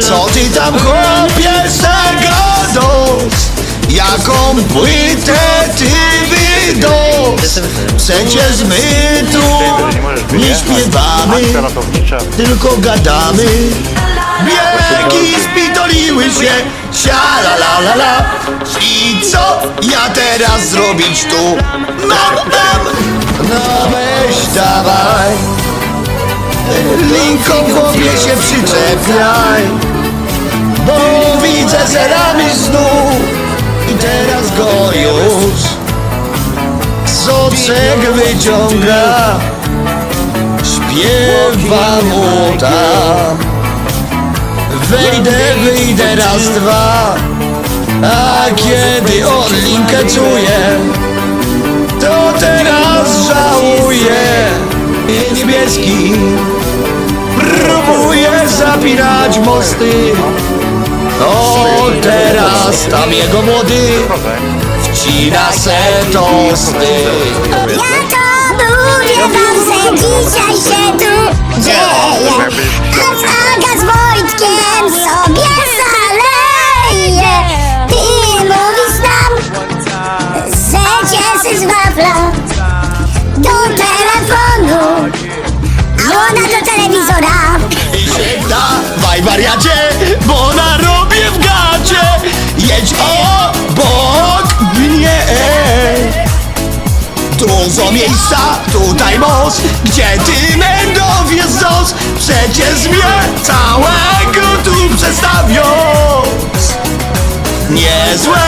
Co ty tam chłopie z tego dos? Jaką płytę ty wydos? Przecież my tu nie śpiewamy tylko gadamy. Biegi spitoliły się Sia la la la I co ja teraz zrobić tu? Mam tam No weź W głowie się przyczepiaj. Bo widzę zerami znów I teraz go już Soczek wyciąga. Śpiewa mu tam. Wejdę, wyjdę raz, dwa. A kiedy Orlinkę czuję To teraz żałuję. Niebieski zapinać mosty. O, teraz tam jego młody Wcina se tosty. Ja to mówię wam, że dzisiaj się tu dzieje. A Aga z Wojtkiem sobie zaleje. Ty mówisz nam, że cię z wafla wariacie, bo narobię w gacie. Jedź obok mnie. Dużo miejsca, tutaj most Gdzie ty mędowie zos Przecież mnie całego tu przestawiąc Niezłe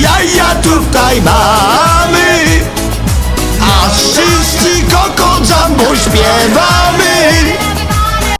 jaja tutaj mamy. Aż wszyscy koko jumbo śpiewają